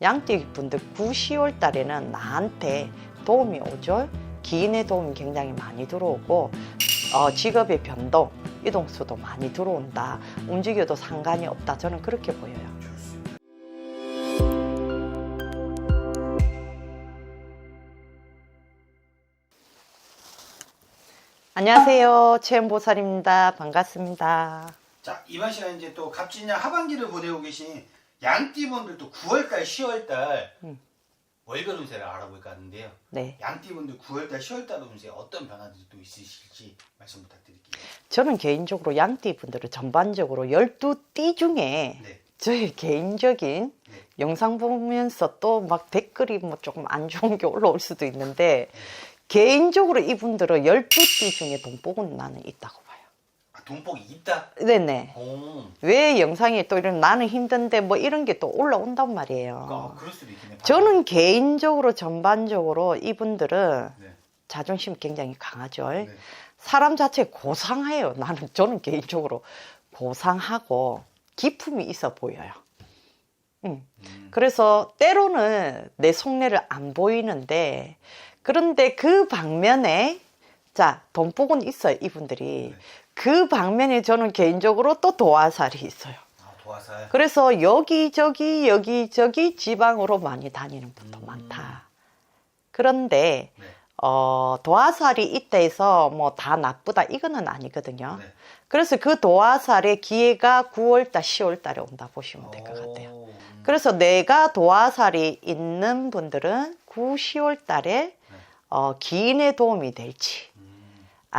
양띠 분들 9, 10월 달에는 나한테 도움이 오죠. 기인의 도움이 굉장히 많이 들어오고 어, 직업의 변동, 이동수도 많이 들어온다. 움직여도 상관이 없다. 저는 그렇게 보여요. 안녕하세요. 최연보살입니다. 반갑습니다. 자 이번 시간 이제 또 갑진년 하반기를 보내고 계신 양띠분들도 9월달, 10월달 음. 월별 운세를 알아볼까 하는데요. 네. 양띠분들 9월달, 10월달 운세 어떤 변화들이 또 있으실지 말씀 부탁드릴게요. 저는 개인적으로 양띠 분들을 전반적으로 12띠 중에 네. 저의 개인적인 네. 영상 보면서 또 막 댓글이 뭐 조금 안 좋은 게 올라올 수도 있는데 개인적으로 이분들은 12띠 중에 돈복은 나는 있다고 돈복이 있다. 네네. 오. 왜 영상에 또 이런 나는 힘든데 뭐 이런 게 또 올라온단 말이에요. 아, 그럴 수도 있겠네. 저는 개인적으로 전반적으로 이분들은 네. 자존심 굉장히 강하죠. 네. 사람 자체 고상해요. 나는 저는 개인적으로 고상하고 기품이 있어 보여요. 음. 음. 그래서 때로는 내 속내를 안 보이는데 그런데 그 방면에 자 돈복은 있어요 이분들이 네. 그 방면에 저는 개인적으로 또 도화살이 있어요. 아, 도화살. 그래서 여기저기 여기저기 지방으로 많이 다니는 분도 음. 많다. 그런데 네. 어, 도화살이 해서 뭐 다 나쁘다 이거는 아니거든요. 네. 그래서 그 도화살의 기회가 9월달, 10월달에 온다 보시면 될 것 같아요. 오, 음. 그래서 내가 도화살이 있는 분들은 9, 10월달에 어, 기인의 도움이 될지 음.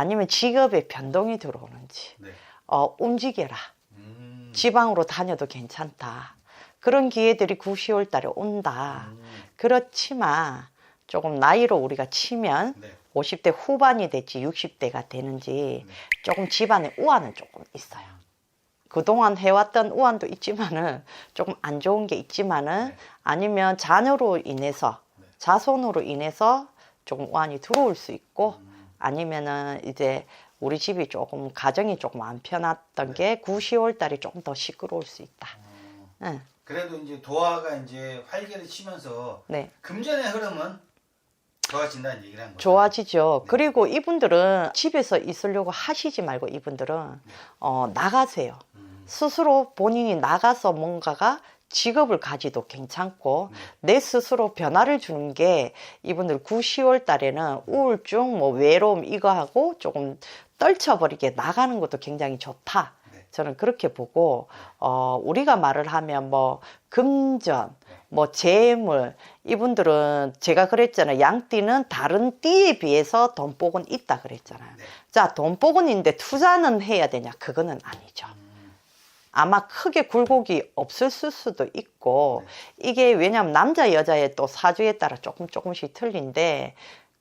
아니면 직업에 변동이 들어오는지 네. 어, 움직여라. 음. 지방으로 다녀도 괜찮다. 그런 기회들이 9, 10월 달에 온다. 음. 그렇지만 조금 나이로 우리가 치면 네. 50대 후반이 될지 60대가 되는지 네. 조금 집안에 우환은 조금 있어요. 그동안 해왔던 우환도 있지만은 조금 안 좋은 게 있지만은 네. 아니면 자녀로 인해서 네. 자손으로 인해서 조금 우환이 들어올 수 있고 음. 아니면은 이제 우리 집이 조금 가정이 조금 안 편했던 게 9, 10월 달이 조금 더 시끄러울 수 있다. 어. 응, 그래도 이제 도화가 이제 활기를 치면서 네. 금전의 흐름은 좋아진다는 얘기를 한 거죠. 좋아지죠. 네. 그리고 이분들은 집에서 있으려고 하시지 말고 이분들은 어, 나가세요. 음. 스스로 본인이 나가서 뭔가가 직업을 가지도 괜찮고 네. 내 스스로 변화를 주는 게 이분들 9, 10월 달에는 우울증, 뭐 외로움 이거 하고 조금 떨쳐버리게 나가는 것도 굉장히 좋다. 네. 저는 그렇게 보고 어 우리가 말을 하면 뭐 금전, 뭐 재물 이분들은 제가 그랬잖아요. 양띠는 다른 띠에 비해서 돈복은 있다 그랬잖아요. 네. 자, 돈복은 있는데 투자는 해야 되냐? 그거는 아니죠. 음. 아마 크게 굴곡이 없을 수도 있고 네. 이게 왜냐하면 남자 여자의 또 사주에 따라 조금 조금씩 틀린데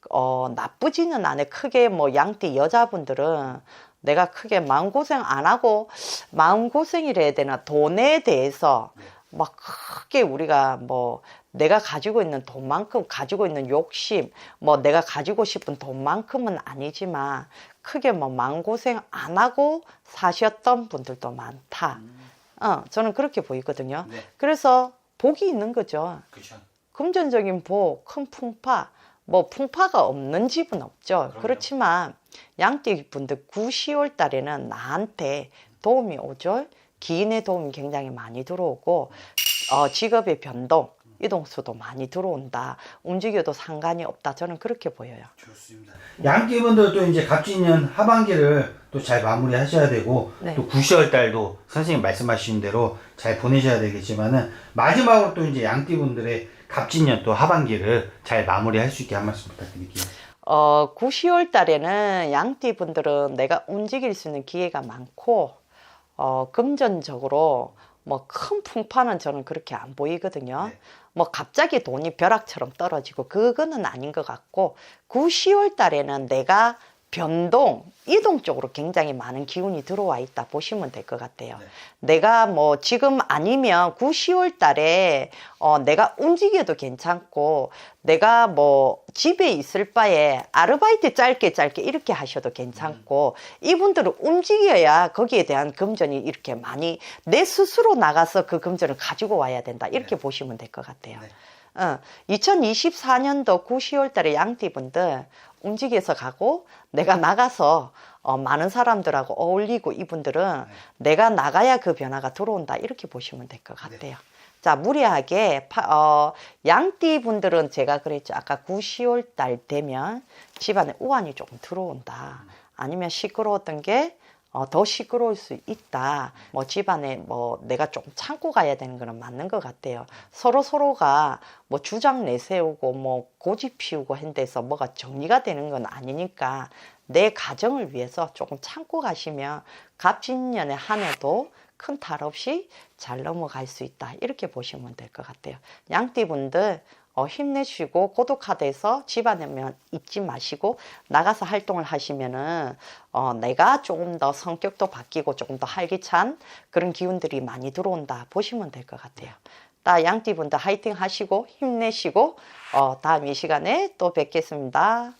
어 나쁘지는 않아 크게 뭐 양띠 여자분들은 내가 크게 마음고생 안 하고 마음고생이라 해야 되나 돈에 대해서 네. 막 크게 우리가 뭐 내가 가지고 있는 돈만큼 가지고 있는 욕심 뭐 내가 가지고 싶은 돈만큼은 아니지만 크게 뭐 마음고생 안 하고 사셨던 분들도 많다. 음. 어, 저는 그렇게 보이거든요. 네. 그래서 복이 있는 거죠. 그렇죠. 금전적인 복, 큰 풍파, 뭐 풍파가 없는 집은 없죠. 그럼요. 그렇지만 양띠 분들 9, 10월 달에는 나한테 도움이 오죠. 기인의 도움이 굉장히 많이 들어오고 어, 직업의 변동, 이동수도 많이 들어온다. 움직여도 상관이 없다. 저는 그렇게 보여요. 좋습니다. 양띠분들 도 이제 갑진년 하반기를 또 잘 마무리하셔야 되고 네. 또 9, 월 달도 선생님 말씀하신 대로 잘 보내셔야 되겠지만은 마지막으로 또 이제 양띠분들의 갑진년 또 하반기를 잘 마무리할 수 있게 한 말씀 부탁드릴게요. 어, 9, 10월 달에는 양띠 분들은 내가 움직일 수 있는 기회가 많고, 어, 금전적으로 뭐 큰 풍파는 저는 그렇게 안 보이거든요. 네. 뭐 갑자기 돈이 벼락처럼 떨어지고 그거는 아닌 것 같고, 9, 10월 달에는 내가 변동, 이동 쪽으로 굉장히 많은 기운이 들어와 있다 보시면 될 것 같아요. 네. 내가 뭐 지금 아니면 9, 10월 달에 어 내가 움직여도 괜찮고 내가 뭐 집에 있을 바에 아르바이트 짧게 짧게 이렇게 하셔도 괜찮고 이분들은 움직여야 거기에 대한 금전이 이렇게 많이 내 스스로 나가서 그 금전을 가지고 와야 된다. 이렇게 보시면 될 것 같아요. 네. 어, 2024년도 9, 10월 달에 양띠분들 움직여서 가고 내가 나가서 어, 많은 사람들하고 어울리고 이분들은 내가 나가야 그 변화가 들어온다. 이렇게 보시면 될 것 같아요. 자 무리하게 파, 어, 양띠 분들은 제가 그랬죠. 아까 9, 10월 달 되면 집안에 우환이 조금 들어온다. 아니면 시끄러웠던 게 어, 더 시끄러울 수 있다. 뭐 집안에 뭐 내가 조금 참고 가야 되는 거는 맞는 것 같아요. 서로 서로가 뭐 주장 내세우고 뭐 고집 피우고 한데서 뭐가 정리가 되는 건 아니니까 내 가정을 위해서 조금 참고 가시면 갑진년의 한 해도 큰 탈 없이 잘 넘어갈 수 있다. 이렇게 보시면 될 것 같아요. 양띠분들 어, 힘내시고 고독화돼서 집안에만 있지 마시고 나가서 활동을 하시면은 어, 내가 조금 더 성격도 바뀌고 조금 더 활기찬 그런 기운들이 많이 들어온다 보시면 될 것 같아요. 다 양띠분들 화이팅 하시고 힘내시고 어, 다음 이 시간에 또 뵙겠습니다.